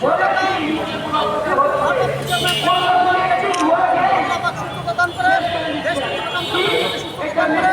What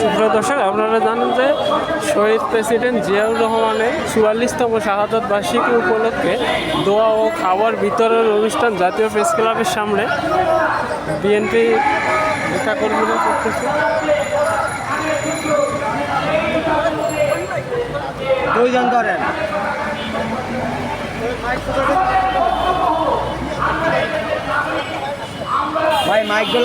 সুপ্রিয় দর্শক আপনারা জানেন যে শহীদ প্রেসিডেন্ট জিয়াউর রহমানের চুয়াল্লিশতম শাহাদত বার্ষিকী উপলক্ষে দোয়া ও খাবার বিতরণ অনুষ্ঠান জাতীয় প্রেস ক্লাবের সামনে বিএনপি নেতাকর্মীরা করতেছে। দুইজন ধরেন। ভাই মাইক